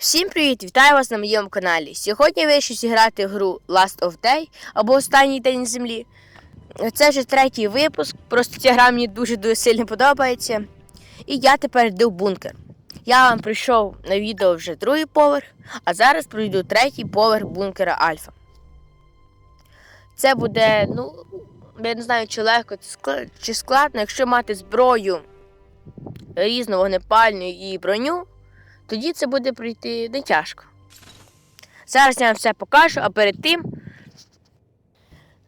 Всім привіт! Вітаю вас на моєму каналі. Сьогодні я вирішив зіграти гру Last of Day або Останній день землі. Це вже третій випуск, просто ця гра мені дуже дуже сильно подобається. І я тепер йду в бункер. Я вам прийшов на відео вже другий поверх, а зараз пройду третій поверх бункера Альфа. Це буде, ну, я не знаю, чи легко чи складно, якщо мати зброю різну вогнепальну і броню тоді це буде пройти не тяжко. Зараз я вам все покажу, а перед тим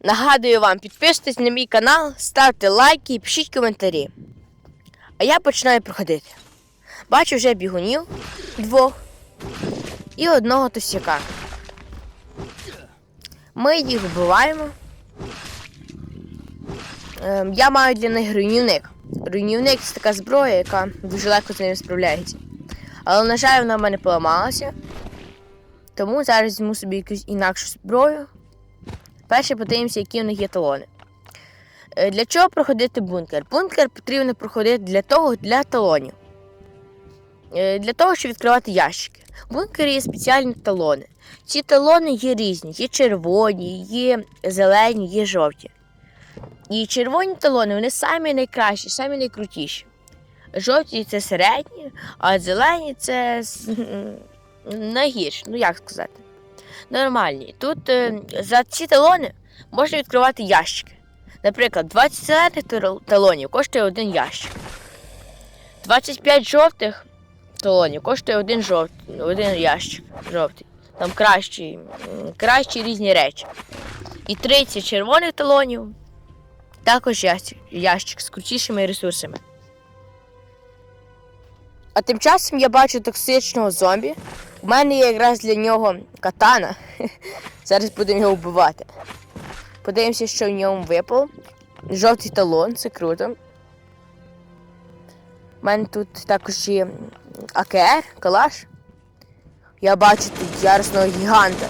нагадую вам, підписуйтесь на мій канал, ставте лайки і пишіть коментарі. А я починаю проходити. Бачу вже бігунів двох і одного тосяка. Ми їх вбиваємо. Ем, я маю для них руйнівник. Руйнівник це така зброя, яка дуже легко з ними справляється. Але, на жаль, вона в мене поламалася. Тому зараз візьму собі якусь інакшу зброю. Перше подивимося, які в них є талони. Е, Для чого проходити бункер? Бункер потрібно проходити для того, для талонів. Е, Для того, щоб відкривати ящики. В бункері є спеціальні талони. Ці талони є різні: є червоні, є зелені, є жовті. І червоні талони вони самі найкращі, самі найкрутіші. Жовті це середні, а зелені це найгірші, ну як сказати. Нормальні. Тут е, за ці талони можна відкривати ящики. Наприклад, 20 зелених талонів коштує один ящик. 25 жовтих талонів коштує один, жовт, один ящик жовтий. Там кращі, кращі різні речі. І 30 червоних талонів також ящик, ящик з крутішими ресурсами. А тим часом я бачу токсичного зомбі. У мене є якраз для нього катана. Зараз будемо його вбивати. Подивимося, що в ньому випало. Жовтий талон, це круто. У мене тут також є АКР, калаш. Я бачу тут яросного гіганта.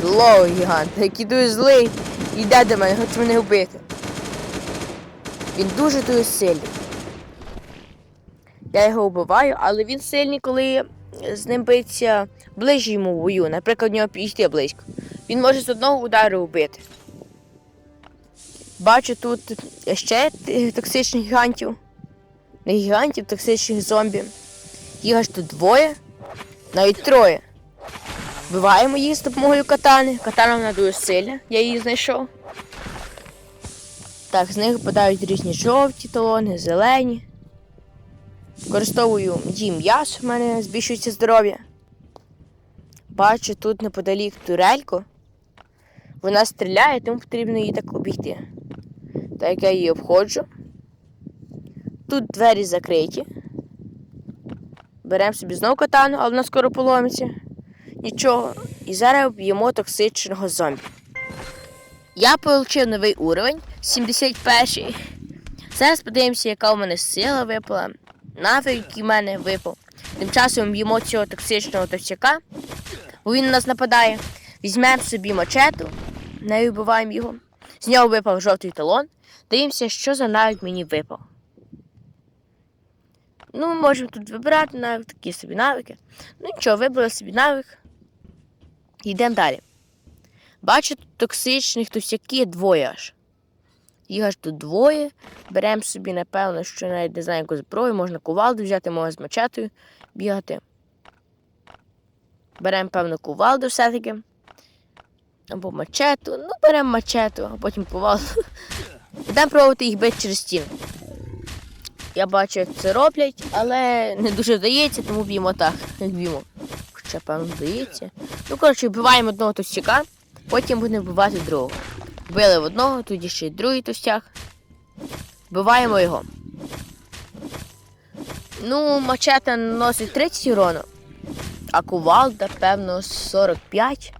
Злого гіганта, який дуже злий йде до мене, хоче мене вбити. Він дуже дуже сильний. Я його вбиваю, але він сильний, коли з ним биться ближче йому в бою. Наприклад, в нього підійти близько. Він може з одного удару вбити. Бачу тут ще токсичних гігантів. Не гігантів, токсичних зомбі. Їх аж тут двоє, навіть троє. Вбиваємо їх з допомогою катани. Катана вона дуже сильна, я її знайшов. Так, з них випадають різні жовті талони, зелені. Використовую їм м'ясо, в мене збільшується здоров'я. Бачу тут неподалік турельку. Вона стріляє, тому потрібно її так обійти. Так я її обходжу. Тут двері закриті. Беремо собі знову катану, але вона скоро поломиться. Нічого. І зараз б'ємо токсичного зомбі. Я отримав новий уровень 71. Зараз подивимося, яка у мене сила випала навик, який мене випав. Тим часом б'ємо цього токсичного товчака, бо він на нас нападає. Візьмемо собі мачету, нею вбиваємо його. З нього випав жовтий талон. Дивимося, що за навик мені випав. Ну, можемо тут вибирати навик, такі собі навики. Ну нічого, вибрали собі навик. Йдемо далі. Бачу, токсичних товсяків двоє аж. Їх аж тут двоє. Беремо собі, напевно, що навіть не знаю, яку зброю, можна кувалду взяти, можна з мачетою бігати. Беремо, певно, кувалду все-таки. Або мачету. Ну, беремо мачету, а потім кувалду. Будемо пробувати їх бити через стіну. Я бачу, як це роблять, але не дуже вдається, тому б'ємо так, як б'ємо. Хоча, певно, вдається. Ну, коротше, вбиваємо одного товстяка, потім будемо вбивати другого. Вбили в одного, тоді ще й другий товстяк. Вбиваємо його. Ну, мачета наносить 30 урону, а кувалда, певно, 45.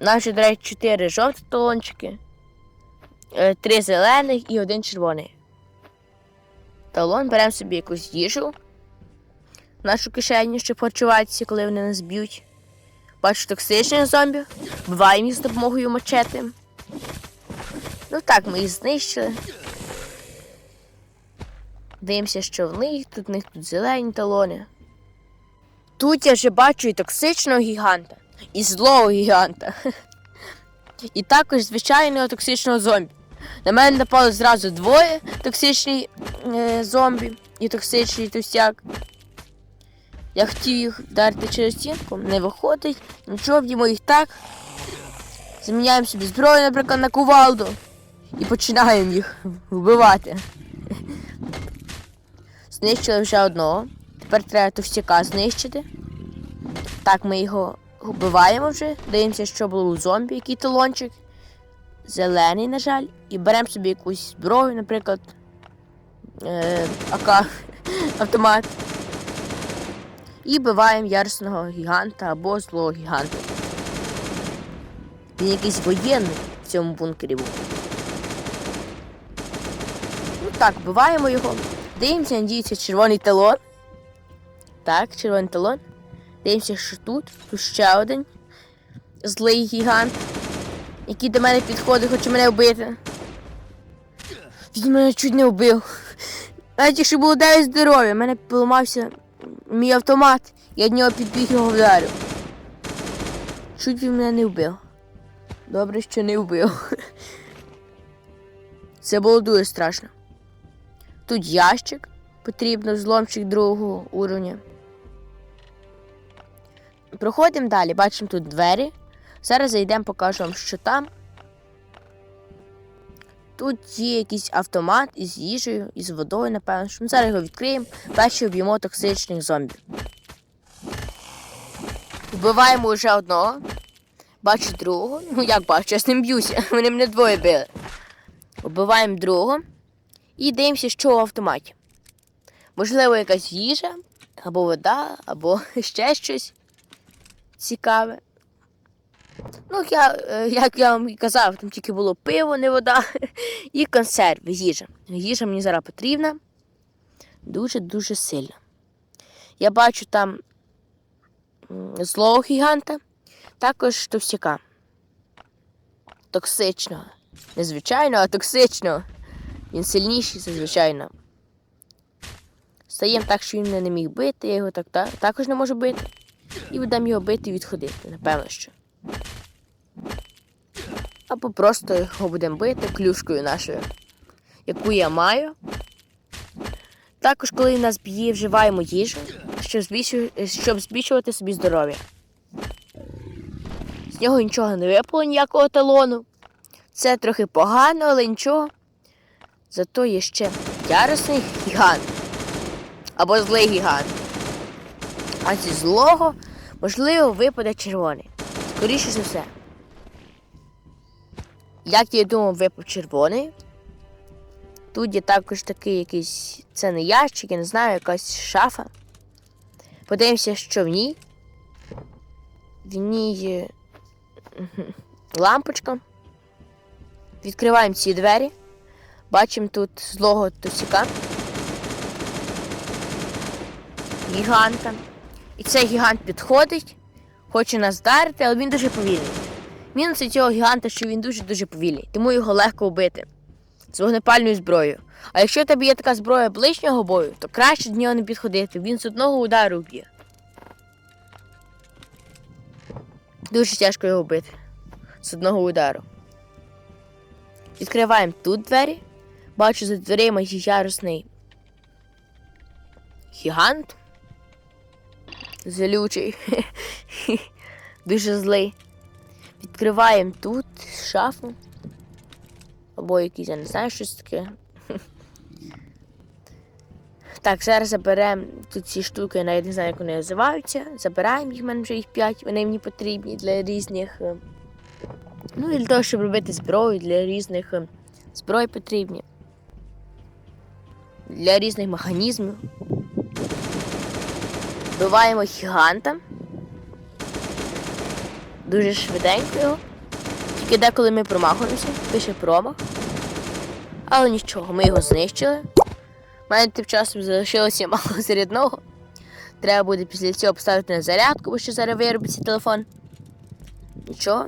Наші, до речі, 4 жовті талончики, 3 зелених і один червоний. Талон беремо собі якусь їжу в нашу кишеню, щоб харчуватися, коли вони нас б'ють. Бачу токсичних зомбі. Вбиваємо їх з допомогою мачети. Ну так, ми їх знищили. Дивимося, що в них тут в них тут зелені талони. Тут я вже бачу і токсичного гіганта, і злого гіганта. І також звичайного токсичного зомбі. На мене напали зразу двоє токсичні е, зомбі і токсичний товстяк. Я хотів їх вдарити через стінку, не виходить, нічого б'ємо їх так. Заміняємо собі зброю, наприклад, на кувалду. І починаємо їх вбивати. Знищили вже одного. Тепер треба товстяка знищити. Так, ми його вбиваємо вже. Дивимося, що було у зомбі, який талончик. Зелений, на жаль. І беремо собі якусь зброю, наприклад. Е, АК автомат. І вбиваємо яростного гіганта або злого гіганта. Він якийсь воєнний в цьому бункері був. Ну так, вбиваємо його. Дивимося, надіється, червоний талон. Так, червоний талон. Дивимося, що тут. Тут ще один злий гігант, який до мене підходить, хоче мене вбити. Він мене чуть не вбив. Навіть якщо було 9 здоров'я, в мене поламався мій автомат, я від нього підбіг його вдарив. Чуть він мене не вбив. Добре, що не вбив. Це було дуже страшно. Тут ящик, потрібно зломчик другого уровня. Проходимо далі, бачимо тут двері. Зараз зайдемо, покажу вам, що там. Тут є якийсь автомат із їжею, із водою, напевно. Ми зараз його відкриємо, перші об'ємо токсичних зомбі. Вбиваємо вже одного. Бачу другого. Ну як бачу, я з ним б'юся. Вони мене двоє били. Вбиваємо другого. І дивимося, що в автоматі. Можливо, якась їжа, або вода, або ще щось цікаве. Ну, я, е, як я вам і казав, там тільки було пиво, не вода, і консерви, їжа. Їжа мені зараз потрібна. Дуже-дуже сильно. Я бачу там злого гіганта, також товстяка. Токсичного. Не звичайного, а токсичного. Він сильніший, звичайно. Стаємо так, що він мене не міг бити, я його так, та- також не можу бити. І будемо його бити і відходити, напевно що. Або просто його будемо бити клюшкою нашою, яку я маю. Також, коли нас б'є, вживаємо їжу, щоб, збільшу... щоб збільшувати собі здоров'я. З нього нічого не випало, ніякого талону. Це трохи погано, але нічого. Зато є ще яросний гігант. Або злий гігант. А зі злого, можливо, випаде червоний. Скоріше за все. Як я думав, випав червоний. Тут є також такий якийсь. Це не ящик, я не знаю, якась шафа. Подивимося, що в ній. В ній лампочка. Відкриваємо ці двері. Бачимо тут злого тосіка. Гіганта. І цей гігант підходить, хоче нас вдарити, але він дуже повільний. Мінус цього гіганта, що він дуже-дуже повільний, тому його легко вбити з вогнепальною зброєю. А якщо в тебе є така зброя ближнього бою, то краще до нього не підходити. Він з одного удару вб'є. Дуже тяжко його вбити. З одного удару. Відкриваємо тут двері. Бачу за дверима ярусний гігант. Злючий. Дуже злий. Відкриваємо тут шафу. Або якийсь, я не знаю, щось таке. Так, зараз заберемо тут ці штуки, я навіть не знаю, як вони називаються. Забираємо їх, в мене вже їх 5, вони мені потрібні для різних. е, Ну, і для того, щоб робити зброю, для різних е, зброї потрібні. Для різних механізмів. Вбиваємо гіганта. Дуже швиденько його. Тільки деколи ми промахуємося, пише промах. Але нічого, ми його знищили. У мене тим часом залишилося мало зарядного. Треба буде після цього поставити на зарядку, бо що зараз виробиться телефон. Нічого.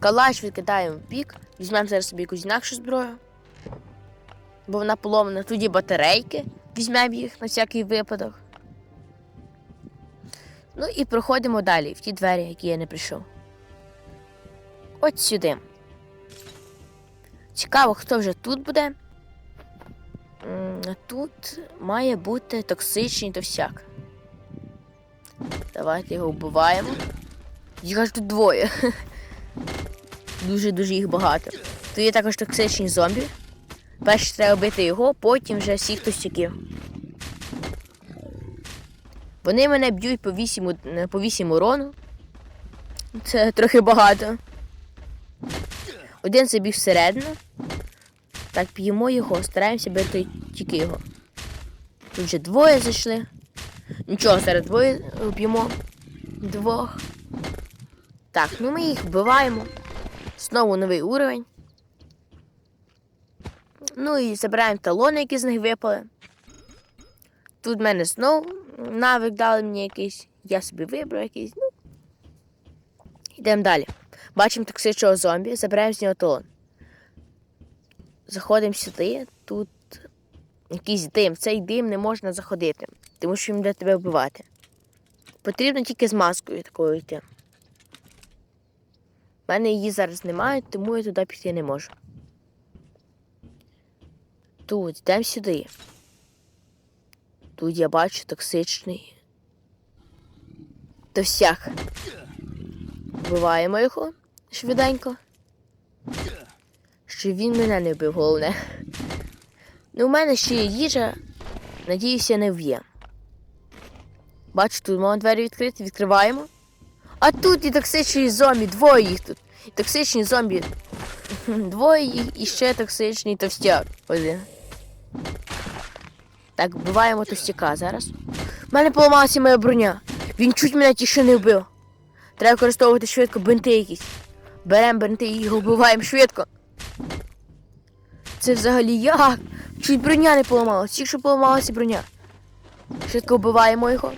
Калач відкидаємо в бік. Візьмемо зараз собі якусь інакшу зброю. бо вона поломана. Тоді батарейки. Візьмемо їх на всякий випадок. Ну і проходимо далі в ті двері, які я не прийшов. От сюди. Цікаво, хто вже тут буде. Тут має бути токсичний товсяк. Давайте його вбиваємо. Їх аж тут двоє. Дуже-дуже їх багато. Тут є також токсичні зомбі. Перше треба бити його, потім вже всіх товстяків. Вони мене б'ють по 8, е, по 8 урону. Це трохи багато. Один забіг всередину. Так, п'ємо його, стараємося бити тільки його. Тут вже двоє зайшли. Нічого, зараз двоє е, б'ємо. Двох. Так, ну ми їх вбиваємо. Знову новий уровень. Ну і забираємо талони, які з них випали. Тут в мене знову навик дали мені якийсь. Я собі вибрав якийсь. Ну. Йдемо далі. Бачимо токсичного зомбі, забираємо з нього талон. Заходимо сюди, тут якийсь дим. Цей дим не можна заходити, тому що він буде тебе вбивати. Потрібно тільки з маскою такою йти. У мене її зараз немає, тому я туди піти не можу. Тут, йдемо сюди. Тут я бачу токсичний. Товсяк. Вбиваємо його швиденько. Що він мене не вбив, головне. Ну, у мене ще є їжа. Надіюся, не вб'є. Бачу, тут мама двері відкриті, відкриваємо. А тут і токсичні зомбі, двоє їх тут. І токсичні зомбі. Двоє їх і ще токсичний товстяк. Один. Так, вбиваємо товстяка зараз. У мене поламалася моя броня. Він чуть мене ті не вбив. Треба використовувати швидко бинти якісь. Беремо бинти і його вбиваємо швидко. Це взагалі як? Чуть броня не поламалася, тільки що поламалася броня. Швидко вбиваємо його,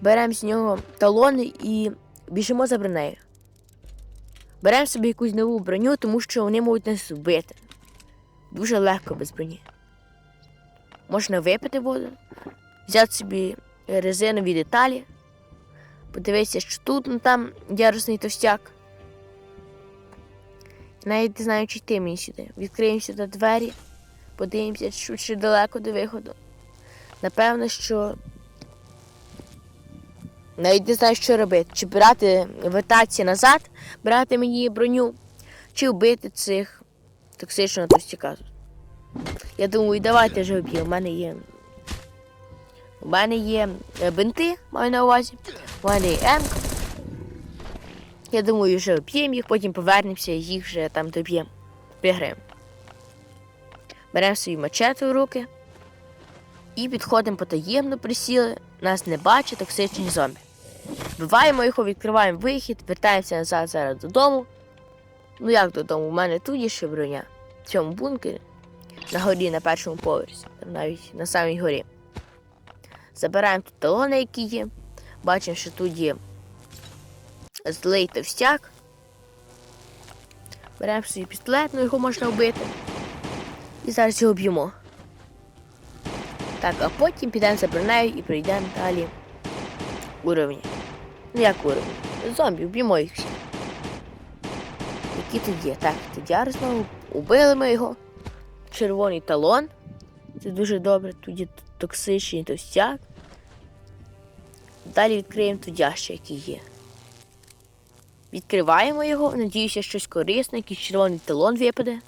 беремо з нього талони і біжимо за бронею. Беремо собі якусь нову броню, тому що вони можуть нас вбити. Дуже легко без броні. Можна випити воду, взяти собі резинові деталі, подивитися, що тут ну, там ярусний товстяк. Навіть не знаю, чи йти мені сюди. Відкриємо сюди двері, подивимося, ще далеко до виходу. Напевно, що. Навіть не знаю, що робити. Чи брати вертатися назад, брати мені броню, чи вбити цих токсичного товстяка. Я думаю, давайте вже вб'ємо. У мене є. У мене є е, бинти, маю на увазі. У мене є М. Я думаю, вже вб'ємо їх, потім повернемося і їх вже там доб'ємо. Виграємо. Беремо свої мачети в руки і підходимо потаємно, присіли, нас не бачать токсичні зомбі. Вбиваємо його, відкриваємо вихід, вертаємося назад зараз додому. Ну як додому? У мене тут є ще броня. В цьому бункері. На горі, на першому поверсі, навіть на самій горі. Забираємо тут талони, які є. Бачимо, що тут є злий товстяк. Беремо собі пістолет, ну його можна вбити. І зараз його б'ємо. Так, а потім підемо за бронею і пройдемо далі уровні. Ну як уровні? Зомбі, вб'ємо їх всі. Які тут є? Так, Тедяр знову. Убили ми його. Червоний талон. Це дуже добре. Тут токсичний товстяк. Далі відкриємо тут ящик, який є. Відкриваємо його, надіюся, щось корисне, якийсь червоний талон випаде.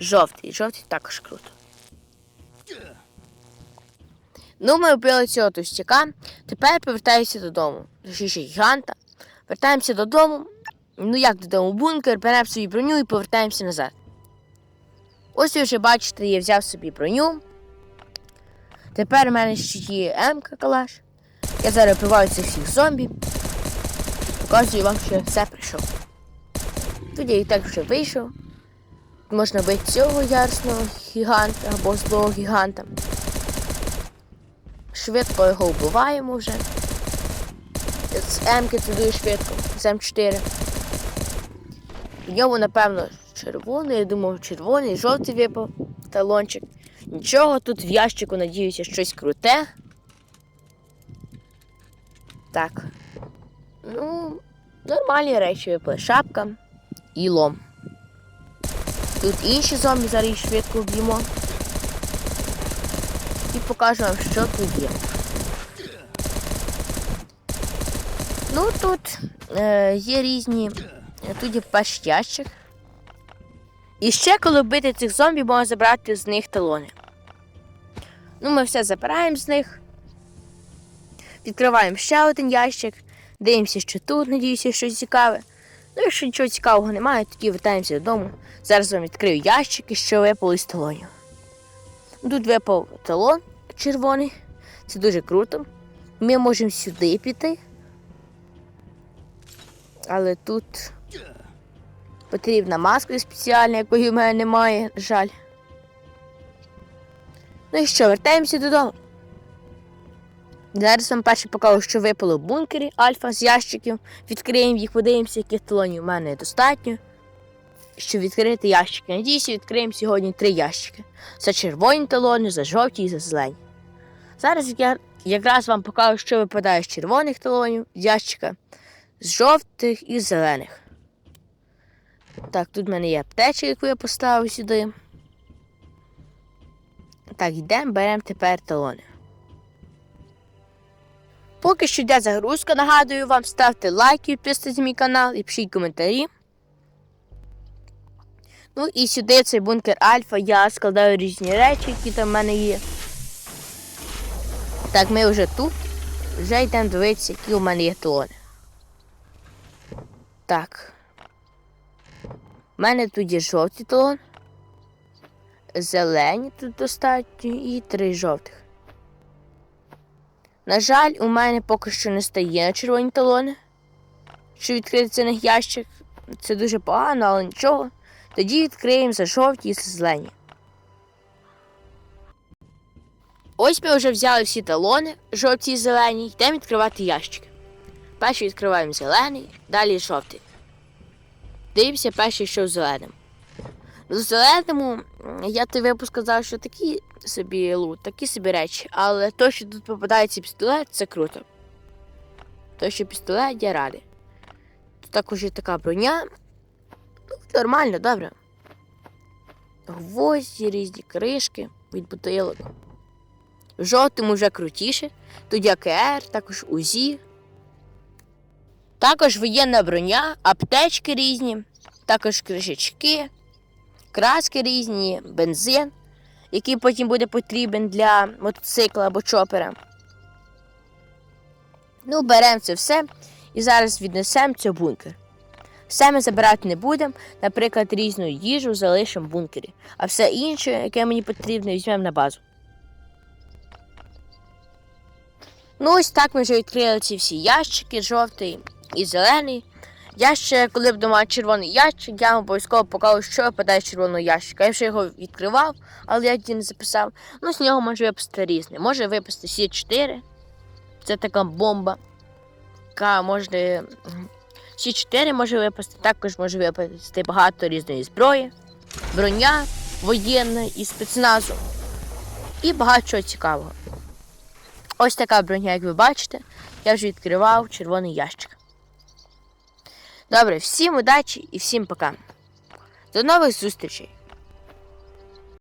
Жовтий, жовтий також круто. Ну, ми вбили цього товстяка. Тепер повертаюся додому. Точніше гіганта. Вертаємося додому. Ну як додому? Бункер, беремо свою броню і повертаємося назад. Ось ви вже бачите, я взяв собі броню. Тепер у мене ще є М-ка калаш. Я зараз вбиваю цих всіх зомбі. Показую вам, що я все прийшов. Тут я і так вже вийшов. Можна бити цього ярсного гіганта або злого гіганта. Швидко його вбиваємо вже. З М-ки дуже швидко, з М4. В ньому, напевно, червоний, я думав, червоний, жовтий випав талончик. Нічого, тут в ящику, надіюся, щось круте. Так. Ну, нормальні речі випали. Шапка і лом. Тут інші зомбі, зараз швидко вб'ємо. І покажу вам, що тут є. Ну тут е, є різні. Тут є перший ящик. І ще, коли вбити цих зомбі, можна забрати з них талони. Ну, ми все забираємо з них. Відкриваємо ще один ящик. Дивимося, що тут, надіюся, щось цікаве. Ну, якщо нічого цікавого немає, тоді вертаємося додому. Зараз вам відкрию ящики, що випали з талонів. Тут випав талон червоний. Це дуже круто. Ми можемо сюди піти. Але тут потрібна маска спеціальна, якої в мене немає, на жаль. Ну і що, вертаємося додому. Зараз вам перше покажу, що випало в бункері альфа з ящиків. Відкриємо їх, подивимося, яких талонів у мене достатньо. Щоб відкрити ящики. Надіюся, відкриємо сьогодні три ящики. За червоні талони, за жовті і за зелені. Зараз я якраз вам покажу, що випадає з червоних талонів з ящика, з жовтих і з зелених. Так, тут в мене є аптечка, яку я поставив сюди. Так, йдемо, беремо тепер талони. Поки що йде загрузка, нагадую вам, ставте лайки, підписуйтесь на мій канал і пишіть коментарі. Ну і сюди цей бункер Альфа я складаю різні речі, які там в мене є. Так, ми вже тут. Вже йдемо дивитися, які у мене є талони. Так. У мене тут є жовтий талон. Зелені тут достатньо і три жовтих. На жаль, у мене поки що не стає червоні талони. Щоб відкрити них ящик. Це дуже погано, але нічого. Тоді відкриємо за жовті і за зелені. Ось ми вже взяли всі талони, жовті і зелені, йдемо відкривати ящики. Перший відкриваємо зелений, далі жовтий. Дивимося перший, що в зеленому. В зеленому я той випуск сказав, що такі собі лут, такі собі речі, але то, що тут попадається пістолет, це круто. То, що пістолет, я радий. Тут також є така броня. Ну, нормально, добре. Гвозді, різні кришки від бутилок. В жовтому вже крутіше. Тут є КР, також УЗІ. Також воєнна броня, аптечки різні, також кришечки, краски різні, бензин, який потім буде потрібен для мотоцикла або чопера. Ну, беремо це все і зараз віднесемо це в бункер. Все ми забирати не будемо, наприклад, різну їжу залишимо в бункері, а все інше, яке мені потрібно, візьмемо на базу. Ну, ось так ми вже відкрили ці всі ящики, жовтий і зелений. Я ще, коли буду мати червоний ящик, я вам обов'язково покажу, що випадає з червоного ящика. Я вже його відкривав, але я тоді не записав. Ну, з нього може випасти різне. Може випасти Сі 4 Це така бомба. Яка може. Сі 4 може випасти, також може випасти багато різної зброї, броня воєнна і спецназу. І багато чого цікавого. Ось така броня, як ви бачите, я вже відкривав червоний ящик. Добре, всім удачі і всім пока. До нових зустрічей!